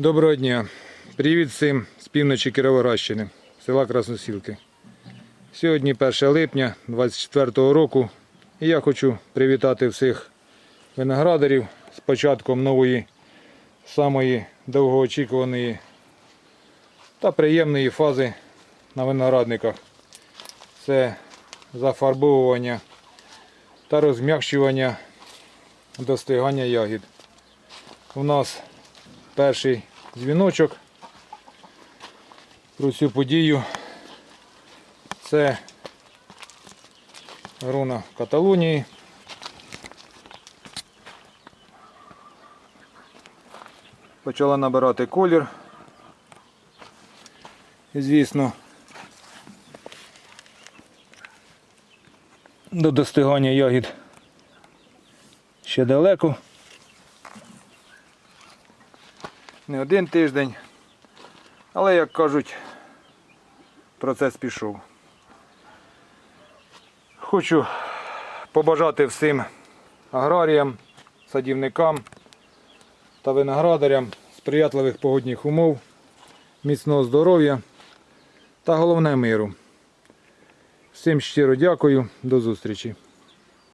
Доброго дня. Привіт всім з півночі Кіровоградщини, села Красносілки. Сьогодні 1 липня 24 року і я хочу привітати всіх виноградарів з початком нової, самої довгоочікуваної та приємної фази на виноградниках. Це зафарбовування та розм'якшування достигання ягід. У нас перший дзвіночок про цю подію. Це руна Каталонії. Почала набирати колір. Звісно, до достигання ягід ще далеко. Не один тиждень. Але, як кажуть, процес пішов. Хочу побажати всім аграріям, садівникам та виноградарям сприятливих погодних умов, міцного здоров'я та головне миру. Всім щиро дякую, до зустрічі.